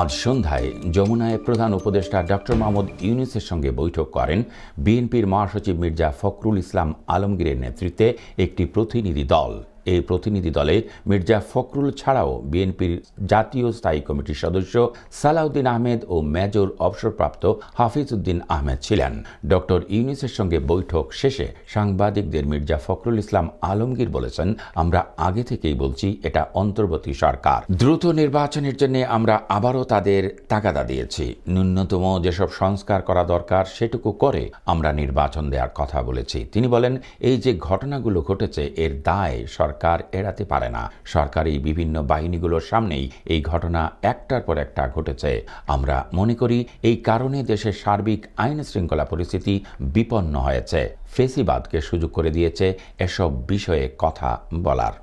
আজ সন্ধ্যায় যমুনায় প্রধান উপদেষ্টা ডক্টর মাহমুদ ইউনুসের সঙ্গে বৈঠক করেন বিএনপির মহাসচিব মির্জা ফখরুল ইসলাম আলমগীরের নেতৃত্বে একটি প্রতিনিধি দল। এই প্রতিনিধি দলে মির্জা ফখরুল ছাড়াও বিএনপির জাতীয় স্থায়ী কমিটির সদস্য সালাউদ্দিন আহমেদ ও মেজর অবসরপ্রাপ্ত হাফিজ উদ্দিন আহমেদ ছিলেন। ডক্টর ইউনিসের সঙ্গে বৈঠক শেষে সাংবাদিকদের মির্জা ফখরুল ইসলাম আলমগীর বলেছেন, আমরা আগে থেকেই বলছি, এটা অন্তর্বর্তী সরকার। দ্রুত নির্বাচনের জন্য আমরা আবারও তাদের তাগাদা দিয়েছি। ন্যূনতম যেসব সংস্কার করা দরকার, সেটুকু করে আমরা নির্বাচন দেওয়ার কথা বলেছি। তিনি বলেন, এই যে ঘটনাগুলো ঘটেছে, এর দায় সরকার এড়াতে পারে না। সরকারি বিভিন্ন বাহিনীগুলোর সামনেই এই ঘটনা একটার পর একটা ঘটেছে। আমরা মনে করি এই কারণে দেশের সার্বিক আইন শৃঙ্খলা পরিস্থিতি বিপন্ন হয়েছে। ফেসিবাদকে সুযোগ করে দিয়েছে এসব বিষয়ে কথা বলার।